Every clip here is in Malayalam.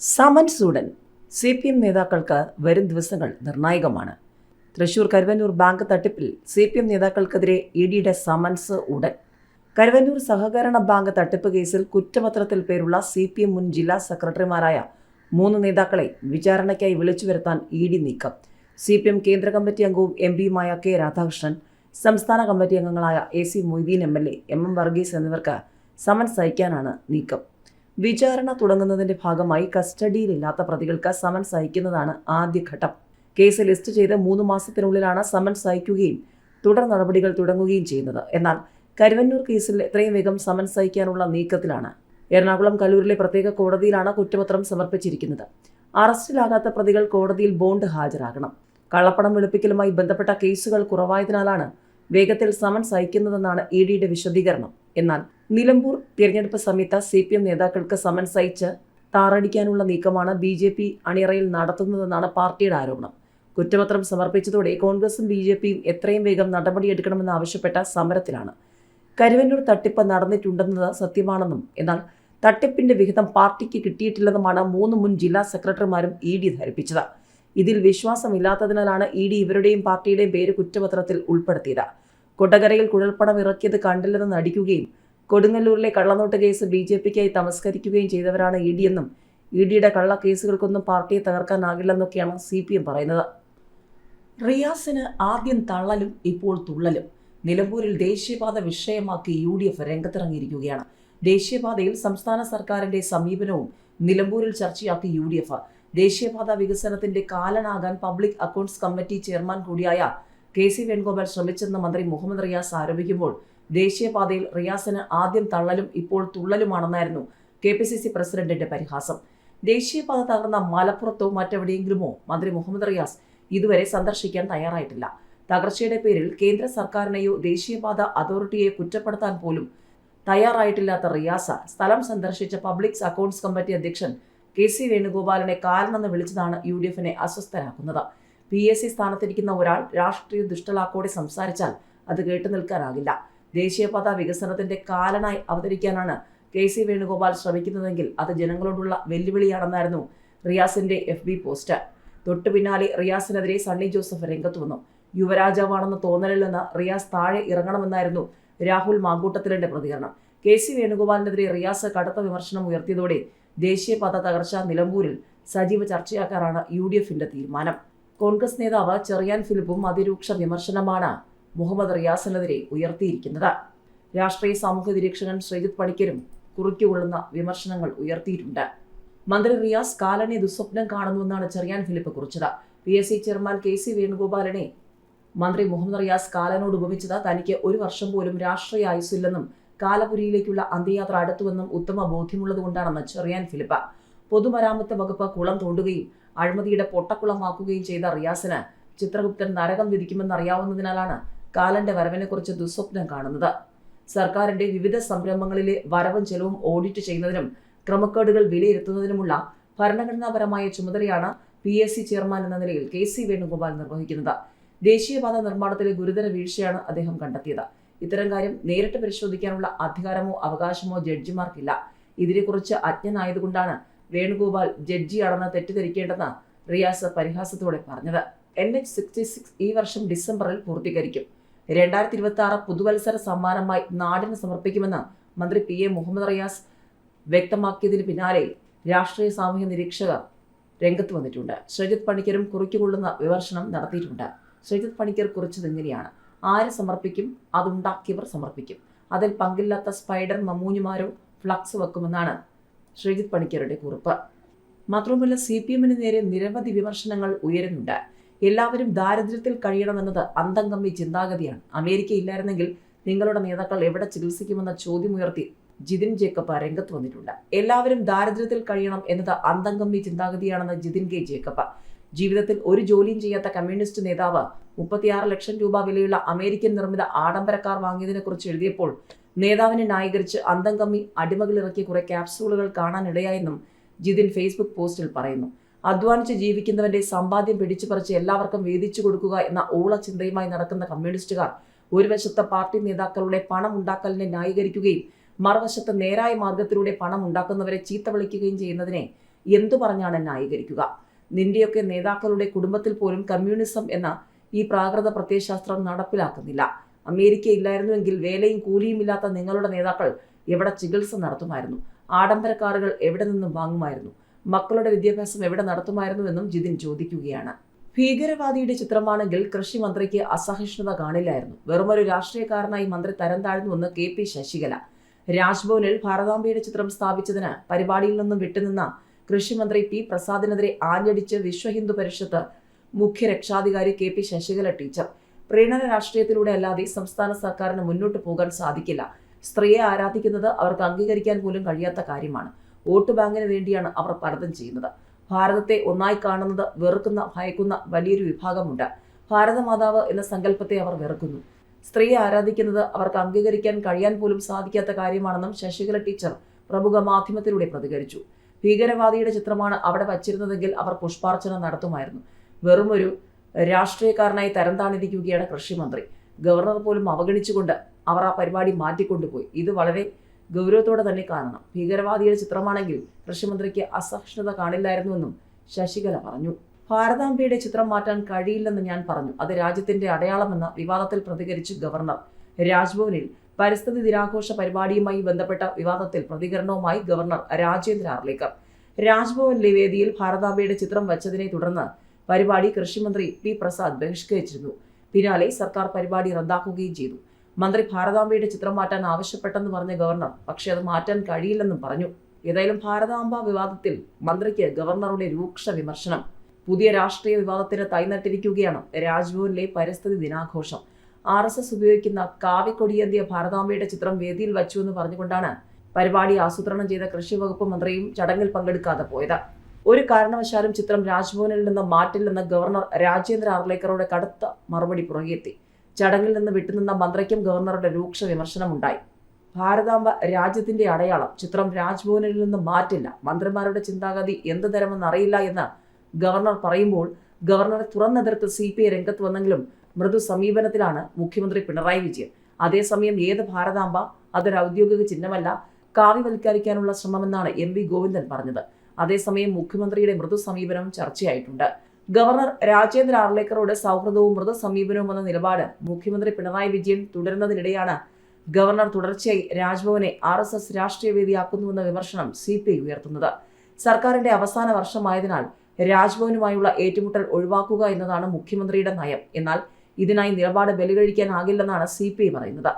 സമൻസ് ഉടൻ സി പി എം നേതാക്കൾക്ക് വരും ദിവസങ്ങൾ നിർണായകമാണ്. തൃശൂർ കരുവന്നൂർ ബാങ്ക് തട്ടിപ്പിൽ സി പി എം നേതാക്കൾക്കെതിരെ ഇ ഡിയുടെ സമൻസ് ഉടൻ കരുവന്നൂർ സഹകരണ ബാങ്ക് തട്ടിപ്പ് കേസിൽ കുറ്റപത്രത്തിൽ പേരുള്ള സി പി എം മുൻ ജില്ലാ സെക്രട്ടറിമാരായ മൂന്ന് നേതാക്കളെ വിചാരണയ്ക്കായി വിളിച്ചു വരുത്താൻ ഇ ഡി നീക്കം. സി പി എം കേന്ദ്ര കമ്മിറ്റി അംഗവും എം പിയുമായ കെ രാധാകൃഷ്ണൻ സംസ്ഥാന കമ്മിറ്റി അംഗങ്ങളായ A C Moideen M L A M M Varghese എന്നിവർക്ക് സമൻസ് അയക്കാനാണ് നീക്കം. വിചാരണ തുടങ്ങുന്നതിന്റെ ഭാഗമായി കസ്റ്റഡിയിലില്ലാത്ത പ്രതികൾക്ക് സമൻസ് അയക്കുന്നതാണ് ആദ്യഘട്ടം കേസ് ലിസ്റ്റ് ചെയ്ത് മൂന്ന് മാസത്തിനുള്ളിലാണ് സമൻസ് അയക്കുകയും തുടർ നടപടികൾ തുടങ്ങുകയും ചെയ്യുന്നത്. എന്നാൽ കരുവന്നൂർ കേസിൽ എത്രയും വേഗം സമൻസ് അയക്കാനുള്ള നീക്കത്തിലാണ്. എറണാകുളം കല്ലൂരിലെ പ്രത്യേക കോടതിയിലാണ് കുറ്റപത്രം സമർപ്പിച്ചിരിക്കുന്നത്. അറസ്റ്റിലാകാത്ത പ്രതികൾ കോടതിയിൽ ബോണ്ട് ഹാജരാകണം. കള്ളപ്പണം വെളുപ്പിക്കലുമായി ബന്ധപ്പെട്ട കേസുകൾ കുറവായതിനാലാണ് വേഗത്തിൽ സമൻസ് അയക്കുന്നതെന്നാണ് ഇ ഡിയുടെ വിശദീകരണം. എന്നാൽ നിലമ്പൂർ തിരഞ്ഞെടുപ്പ് സമയത്ത് സി പി എം നേതാക്കൾക്ക് സമൻസ് അയച്ച് താറടിക്കാനുള്ള നീക്കമാണ് ബി ജെ പി അണിയറയിൽ നടത്തുന്നതെന്നാണ് പാർട്ടിയുടെ ആരോപണം. കുറ്റപത്രം സമർപ്പിച്ചതോടെ കോൺഗ്രസും ബി ജെ പിയും എത്രയും വേഗം നടപടിയെടുക്കണമെന്ന് ആവശ്യപ്പെട്ട സമരത്തിലാണ്. കരുവന്നൂർ തട്ടിപ്പ് നടന്നിട്ടുണ്ടെന്നത് സത്യമാണെന്നും എന്നാൽ തട്ടിപ്പിന്റെ വിഹിതം പാർട്ടിക്ക് കിട്ടിയിട്ടില്ലെന്നുമാണ് മൂന്ന് മുൻ ജില്ലാ സെക്രട്ടറിമാരും ഇ ഡി ധരിപ്പിച്ചത്. ഇതിൽ വിശ്വാസമില്ലാത്തതിനാലാണ് ഇ ഡി ഇവരുടെയും പാർട്ടിയുടെയും പേര് കുറ്റപത്രത്തിൽ ഉൾപ്പെടുത്തിയത്. കൊടകരയിൽ കുഴൽപ്പണം ഇറക്കിയത് കണ്ടില്ലെന്ന് നടിക്കുകയും കൊടുങ്ങല്ലൂരിലെ കള്ളനോട്ട് കേസ് ബി ജെ പിക്കായി തമസ്കരിക്കുകയും ചെയ്തവരാണ് ഇ ഡി എന്നും. ഇ ഡിയുടെ കള്ള കേസുകൾക്കൊന്നും പാർട്ടിയെ തകർക്കാനാകില്ലെന്നൊക്കെയാണ് സി പി എം പറയുന്നത്. റിയാസിന് ആദ്യം തള്ളലും ഇപ്പോൾ തുള്ളലും. നിലമ്പൂരിൽ ദേശീയപാത വിഷയമാക്കി യു ഡി എഫ് രംഗത്തിറങ്ങിയിരിക്കുകയാണ്. ദേശീയപാതയിൽ സംസ്ഥാന സർക്കാരിന്റെ സമീപനവും നിലമ്പൂരിൽ ചർച്ചയാക്കി യു ഡി എഫ്. ദേശീയപാത വികസനത്തിന്റെ കാലനാകാൻ പബ്ലിക് അക്കൗണ്ട്സ് കമ്മിറ്റി ചെയർമാൻ കൂടിയായ കെ സി വേണുഗോപാൽ ശ്രമിച്ചെന്ന് മന്ത്രി മുഹമ്മദ് റിയാസ് ആരോപിക്കുമ്പോൾ ദേശീയപാതയിൽ റിയാസിന് ആദ്യം തള്ളലും ഇപ്പോൾ തുള്ളലുമാണെന്നായിരുന്നു കെ പി സി സി പ്രസിഡന്റിന്റെ പരിഹാസം. ദേശീയപാത തകർന്ന മലപ്പുറത്തോ മറ്റെവിടെയെങ്കിലുമോ മന്ത്രി മുഹമ്മദ് റിയാസ് ഇതുവരെ സന്ദർശിക്കാൻ തയ്യാറായിട്ടില്ല. തകർച്ചയുടെ പേരിൽ കേന്ദ്ര സർക്കാരിനെയോ ദേശീയപാത അതോറിറ്റിയെ കുറ്റപ്പെടുത്താൻ പോലും തയ്യാറായിട്ടില്ലാത്ത റിയാസ സ്ഥലം സന്ദർശിച്ച പബ്ലിക് അക്കൗണ്ട്സ് കമ്മിറ്റി അധ്യക്ഷൻ കെ സി വേണുഗോപാലിനെ കാലനെന്ന് വിളിച്ചതാണ് യു ഡി എഫിനെ അസ്വസ്ഥരാക്കുന്നത്. പി എസ് സി സ്ഥാനത്തിരിക്കുന്ന ഒരാൾ രാഷ്ട്രീയ ദുഷ്ടലാക്കോടെ സംസാരിച്ചാൽ അത് കേട്ടു നിൽക്കാനാകില്ല. ദേശീയപാത വികസനത്തിന്റെ കാലനായി അവതരിക്കാനാണ് കെ സി വേണുഗോപാൽ ശ്രമിക്കുന്നതെങ്കിൽ അത് ജനങ്ങളോടുള്ള വെല്ലുവിളിയാണെന്നായിരുന്നു റിയാസിന്റെ എഫ് ബി പോസ്റ്റ്. തൊട്ടു പിന്നാലെ റിയാസിനെതിരെ സണ്ണി ജോസഫ് രംഗത്ത് വന്നു. യുവരാജാവാണെന്ന തോന്നലിൽ നിന്ന് റിയാസ് താഴെ ഇറങ്ങണമെന്നായിരുന്നു രാഹുൽ മാങ്കൂട്ടത്തിലിന്റെ പ്രതികരണം. കെ സി വേണുഗോപാലിനെതിരെ റിയാസ് കടുത്ത വിമർശനം ഉയർത്തിയതോടെ ദേശീയപാത തകർച്ച നിലമ്പൂരിൽ സജീവ ചർച്ചയാക്കാനാണ് യു ഡി എഫിന്റെ തീരുമാനം. കോൺഗ്രസ് നേതാവ് ചെറിയാൻ ഫിലിപ്പും അതിരൂക്ഷ വിമർശനമാണ് മുഹമ്മദ് റിയാസിനെതിരെ ഉയർത്തിയിരിക്കുന്നത്. രാഷ്ട്രീയ സാമൂഹ്യ നിരീക്ഷകൻ ശ്രീജിത് പണിക്കരും കുറിക്കുകൊള്ളുന്ന വിമർശനങ്ങൾ ഉയർത്തിയിട്ടുണ്ട്. മന്ത്രി റിയാസ് കാലനെ ദുസ്വപ്നം കാണുന്നുവെന്നാണ് ചെറിയാൻ ഫിലിപ്പ് കുറിച്ചത്. P S C chairman K C വേണുഗോപാലിനെ മന്ത്രി മുഹമ്മദ് റിയാസ് കാലനോട് ഉപമിച്ചത് തനിക്ക് ഒരു വർഷം പോലും രാഷ്ട്രീയ ആയുസ്സില്ലെന്നും കാലപുരിയിലേക്കുള്ള അന്ത്യയാത്ര അടുത്തുവെന്നും ഉത്തമ ബോധ്യമുള്ളതുകൊണ്ടാണെന്ന് ചെറിയാൻ ഫിലിപ്പ്. പൊതുമരാമത്ത് വകുപ്പ് കുളം തോണ്ടുകയും അഴിമതിയുടെ പൊട്ടക്കുളമാക്കുകയും ചെയ്ത റിയാസിന് ചിത്രഗുപ്തൻ നരകം വിധിക്കുമെന്നറിയാവുന്നതിനാലാണ് കാലന്റെ വരവിനെക്കുറിച്ച് ദുസ്വപ്നം കാണുന്നത്. സർക്കാരിന്റെ വിവിധ സംരംഭങ്ങളിലെ വരവും ചെലവും ഓഡിറ്റ് ചെയ്യുന്നതിനും ക്രമക്കേടുകൾ വിലയിരുത്തുന്നതിനുമുള്ള ഭരണഘടനാപരമായ ചുമതലയാണ് പി എസ് സി ചെയർമാൻ എന്ന നിലയിൽ കെ സി വേണുഗോപാൽ നിർവഹിക്കുന്നത്. ദേശീയപാത നിർമ്മാണത്തിലെ ഗുരുതര വീഴ്ചയാണ് അദ്ദേഹം കണ്ടെത്തിയത്. ഇത്തരം കാര്യം നേരിട്ട് പരിശോധിക്കാനുള്ള അധികാരമോ അവകാശമോ ജഡ്ജിമാർക്കില്ല. ഇതിനെക്കുറിച്ച് അജ്ഞനായതുകൊണ്ടാണ് വേണുഗോപാൽ ജഡ്ജിയാണെന്ന് തെറ്റിദ്ധരിക്കേണ്ടെന്ന് റിയാസ് പരിഹാസത്തോടെ പറഞ്ഞത്. എൻ എച്ച് സിക്സ്റ്റി സിക്സ് ഈ വർഷം ഡിസംബറിൽ പൂർത്തീകരിക്കും. രണ്ടായിരത്തി ഇരുപത്തി ആറ് പുതുവത്സര സമ്മാനമായി നാടിന് സമർപ്പിക്കുമെന്ന് മന്ത്രി പി എ മുഹമ്മദ് റിയാസ് വ്യക്തമാക്കിയതിന് പിന്നാലെ രാഷ്ട്രീയ സാമൂഹ്യ നിരീക്ഷകർ രംഗത്ത് വന്നിട്ടുണ്ട്. ശ്രീജിത് പണിക്കരും കുറിക്കുകൊള്ളുന്ന വിമർശനം നടത്തിയിട്ടുണ്ട്. ശ്രീജിത് പണിക്കർ കുറിച്ചത് ഇങ്ങനെയാണ്. ആര് സമർപ്പിക്കും? അതുണ്ടാക്കിയവർ സമർപ്പിക്കും. അതിൽ പങ്കില്ലാത്ത സ്പൈഡർ മമ്മൂഞ്ഞുമാരോ ഫ്ലക്സ് വെക്കുമെന്നാണ് ശ്രീജിത്ത് പണിക്കരുടെ കുറിപ്പ്. മാത്രവുമല്ല സി പി എമ്മിന് നേരെ നിരവധി വിമർശനങ്ങൾ ഉയരുന്നുണ്ട്. എല്ലാവരും ദാരിദ്ര്യത്തിൽ കഴിയണമെന്നത് അന്തംഗമ്മി ചിന്താഗതിയാണ്. അമേരിക്ക ഇല്ലായിരുന്നെങ്കിൽ നിങ്ങളുടെ നേതാക്കൾ എവിടെ ചികിത്സിക്കുമെന്ന ചോദ്യമുയർത്തി ജിതിൻ ജേക്കബ് രംഗത്ത് വന്നിട്ടുണ്ട്. എല്ലാവരും ദാരിദ്ര്യത്തിൽ കഴിയണം എന്നത് അന്തംഗമ്മി ചിന്താഗതിയാണെന്ന് ജിതിൻ കെ ജേക്കബ്. ജീവിതത്തിൽ ഒരു ജോലിയും ചെയ്യാത്ത കമ്മ്യൂണിസ്റ്റ് നേതാവ് മുപ്പത്തിയാറ് ലക്ഷം രൂപ വിലയുള്ള അമേരിക്കൻ നിർമ്മിത ആഡംബര കാർ വാങ്ങിയതിനെ കുറിച്ച് എഴുതിയപ്പോൾ നേതാവിനെ ന്യായീകരിച്ച് അന്തം കമ്മി അടിമകളിറക്കിയ കുറെ ക്യാപ്സൂളുകൾ കാണാനിടയായെന്നും ജിതിൻ ഫേസ്ബുക്ക് പോസ്റ്റിൽ പറയുന്നു. അധ്വാനിച്ച് ജീവിക്കുന്നവന്റെ സമ്പാദ്യം പിടിച്ചു പറിച്ച് എല്ലാവർക്കും വീതിച്ചു കൊടുക്കുക എന്ന ഊള ചിന്തയുമായി നടക്കുന്ന കമ്മ്യൂണിസ്റ്റുകാർ ഒരു വശത്ത് പാർട്ടി നേതാക്കളുടെ പണം ഉണ്ടാക്കലിനെ ന്യായീകരിക്കുകയും മറുവശത്ത് നേരായ മാർഗത്തിലൂടെ പണം ഉണ്ടാക്കുന്നവരെ ചീത്ത വിളിക്കുകയും ചെയ്യുന്നതിനെ എന്തു പറഞ്ഞാണ് ന്യായീകരിക്കുക? നിന്റെയൊക്കെ നേതാക്കളുടെ കുടുംബത്തിൽ പോലും കമ്മ്യൂണിസം എന്ന ഈ പ്രാകൃത പ്രത്യയശാസ്ത്രം നടപ്പിലാക്കുന്നില്ല. അമേരിക്ക ഇല്ലായിരുന്നുവെങ്കിൽ വേലയും കൂലിയും ഇല്ലാത്ത നിങ്ങളുടെ നേതാക്കൾ എവിടെ ചികിത്സ നടത്തുമായിരുന്നു? ആഡംബര കാറുകൾ എവിടെ നിന്നും വാങ്ങുമായിരുന്നു? മക്കളുടെ വിദ്യാഭ്യാസം എവിടെ നടത്തുമായിരുന്നുവെന്നും ജിതിൻ ചോദിക്കുകയാണ്. ഭീകരവാദിയുടെ ചിത്രമാണെങ്കിൽ കൃഷി മന്ത്രിക്ക് അസഹിഷ്ണുത കാണില്ലായിരുന്നു. വെറുമൊരു രാഷ്ട്രീയക്കാരനായി മന്ത്രി തരം താഴ്ന്നുവെന്ന് കെ പി ശശികല. രാജ്ഭവനിൽ ഭാരതാംബയുടെ ചിത്രം സ്ഥാപിച്ചതിന് പരിപാടിയിൽ നിന്നും വിട്ടുനിന്ന കൃഷിമന്ത്രി പി പ്രസാദിനെതിരെ ആഞ്ഞടിച്ച് വിശ്വ ഹിന്ദു പരിഷത്ത് മുഖ്യ രക്ഷാധികാരി കെ പി ശശികല ടീച്ചർ. പ്രീണന രാഷ്ട്രീയത്തിലൂടെ അല്ലാതെ സംസ്ഥാന സർക്കാരിന് മുന്നോട്ട് പോകാൻ സാധിക്കില്ല. സ്ത്രീയെ ആരാധിക്കുന്നത് അവർക്ക് അംഗീകരിക്കാൻ പോലും കഴിയാത്ത കാര്യമാണ്. വോട്ട് ബാങ്കിന് വേണ്ടിയാണ് അവർ പലതും ചെയ്യുന്നത്. ഭാരതത്തെ ഒന്നായി കാണുന്നത് വെറുക്കുന്ന ഭയക്കുന്ന വലിയൊരു വിഭാഗമുണ്ട്. ഭാരതമാതാവ് എന്ന സങ്കല്പത്തെ അവർ വെറുക്കുന്നു. സ്ത്രീയെ ആരാധിക്കുന്നത് അവർക്ക് അംഗീകരിക്കാൻ കഴിയാൻ പോലും സാധിക്കാത്ത കാര്യമാണെന്നും ശശികല ടീച്ചർ പ്രമുഖ മാധ്യമത്തിലൂടെ പ്രതികരിച്ചു. ഭീകരവാദിയുടെ ചിത്രമാണ് അവിടെ വച്ചിരുന്നതെങ്കിൽ അവർ പുഷ്പാർച്ചന നടത്തുമായിരുന്നു. വെറുമൊരു രാഷ്ട്രീയക്കാരനായി തരം താണിരിക്കുകയാണ് കൃഷിമന്ത്രി. ഗവർണർ പോലും അവഗണിച്ചുകൊണ്ട് അവർ ആ പരിപാടി മാറ്റിക്കൊണ്ടുപോയി. ഇത് വളരെ ഗൗരവത്തോടെ തന്നെ കാണണം. ഭീകരവാദിയുടെ ചിത്രമാണെങ്കിൽ കൃഷിമന്ത്രിക്ക് അസഹിഷ്ണുത കാണില്ലായിരുന്നുവെന്നും ശശികല പറഞ്ഞു. ഭാരതാംബയുടെ ചിത്രം മാറ്റാൻ കഴിയില്ലെന്ന് ഞാൻ പറഞ്ഞു. അത് രാജ്യത്തിന്റെ അടയാളമെന്ന വിവാദത്തിൽ പ്രതികരിച്ച് ഗവർണർ രാജ്ഭവനിൽ പരിസ്ഥിതി ദിനാഘോഷ പരിപാടിയുമായി ബന്ധപ്പെട്ട വിവാദത്തിൽ പ്രതികരണവുമായി ഗവർണർ രാജേന്ദ്ര ആർലേക്കർ. രാജ്ഭവനിലെ വേദിയിൽ ഭാരതാംബയുടെ ചിത്രം വച്ചതിനെ തുടർന്ന് പരിപാടി കൃഷിമന്ത്രി പി പ്രസാദ് ബഹിഷ്കരിച്ചിരുന്നു. പിന്നാലെ സർക്കാർ പരിപാടി റദ്ദാക്കുകയും ചെയ്തു. മന്ത്രി ഭാരതാംബയുടെ ചിത്രം മാറ്റാൻ ആവശ്യപ്പെട്ടെന്ന് പറഞ്ഞ ഗവർണർ പക്ഷേ അത് മാറ്റാൻ കഴിയില്ലെന്നും പറഞ്ഞു. ഏതായാലും ഭാരതാംബ വിവാദത്തിൽ മന്ത്രിക്ക് ഗവർണറുടെ രൂക്ഷ വിമർശനം. പുതിയ രാഷ്ട്രീയ വിവാദത്തിന് തൈനട്ടിരിക്കുകയാണ് രാജ്ഭവനിലെ പരിസ്ഥിതി ദിനാഘോഷം. ആർ എസ് എസ് ഉപയോഗിക്കുന്ന കാവിക്കൊടിയേന്തിയ ഭാരതാംബയുടെ ചിത്രം വേദിയിൽ വച്ചു എന്ന് പറഞ്ഞുകൊണ്ടാണ് പരിപാടി ആസൂത്രണം ചെയ്ത കൃഷി വകുപ്പ് മന്ത്രിയും ചടങ്ങിൽ പങ്കെടുക്കാതെ പോയത്. ഒരു കാരണവശാലും ചിത്രം രാജ്ഭവനിൽ നിന്ന് മാറ്റില്ലെന്ന് ഗവർണർ രാജേന്ദ്ര ആർലേക്കറുടെ കടുത്ത മറുപടി പുറകെത്തി ചടങ്ങിൽ നിന്ന് വിട്ടുനിന്ന മന്ത്രിക്കും ഗവർണറുടെ രൂക്ഷ വിമർശനമുണ്ടായി. ഭാരതാംബ രാജ്യത്തിന്റെ അടയാളം ചിത്രം രാജ്ഭവനിൽ നിന്ന് മാറ്റില്ല. മന്ത്രിമാരുടെ ചിന്താഗതി എന്ത് തരമെന്ന് അറിയില്ല എന്ന് ഗവർണർ പറയുമ്പോൾ ഗവർണറെ തുറന്നെതിർത്ത് സി പി ഐ രംഗത്ത് വന്നെങ്കിലും മൃദു സമീപനത്തിലാണ് മുഖ്യമന്ത്രി പിണറായി വിജയൻ. അതേസമയം ഏത് ഭാരതാംബ? അതൊരു ഔദ്യോഗിക ചിഹ്നമല്ല. കാവ്യവൽക്കരിക്കാനുള്ള ശ്രമമെന്നാണ് എം വി ഗോവിന്ദൻ പറഞ്ഞത്. അതേസമയം മുഖ്യമന്ത്രിയുടെ മൃദു സമീപനം ചർച്ചയായിട്ടുണ്ട്. ഗവർണർ രാജേന്ദ്ര ആർലേക്കറോട് സൗഹൃദവും മൃദു സമീപനവും എന്ന നിലപാട് മുഖ്യമന്ത്രി പിണറായി വിജയൻ തുടരുന്നതിനിടെയാണ് ഗവർണർ തുടർച്ചയായി രാജ്ഭവനെ ആർ എസ് എസ് രാഷ്ട്രീയ വേദിയാക്കുന്നുവെന്ന വിമർശനം സി പി ഐ ഉയർത്തുന്നത്. സർക്കാരിന്റെ അവസാന വർഷമായതിനാൽ രാജ്ഭവനുമായുള്ള ഏറ്റുമുട്ടൽ ഒഴിവാക്കുക എന്നതാണ് മുഖ്യമന്ത്രിയുടെ നയം. എന്നാൽ ഇതിനായി നിലപാട് ബലികഴിക്കാനാകില്ലെന്നാണ് സി പി ഐ പറയുന്നത്.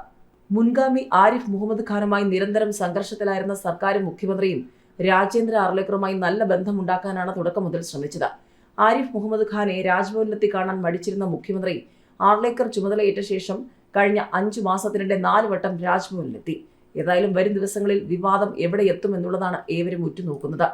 മുൻഗാമി ആരിഫ് മുഹമ്മദ് ഖാനുമായി നിരന്തരം സംഘർഷത്തിലായിരുന്ന സർക്കാരും മുഖ്യമന്ത്രിയും രാജേന്ദ്ര ആർലേക്കറുമായി നല്ല ബന്ധമുണ്ടാക്കാനാണ് തുടക്കം മുതൽ ശ്രമിച്ചത്. ആരിഫ് മുഹമ്മദ് ഖാനെ രാജ്ഭവനിലെത്തി കാണാൻ മടിച്ചിരുന്ന മുഖ്യമന്ത്രി ആർലേക്കർ ചുമതലയേറ്റ ശേഷം കഴിഞ്ഞ അഞ്ചു മാസത്തിനിടെ നാല് വട്ടം രാജ്ഭവനിലെത്തി. ഏതായാലും വരും ദിവസങ്ങളിൽ വിവാദം എവിടെ എത്തുമെന്നുള്ളതാണ് ഏവരും ഉറ്റുനോക്കുന്നത്.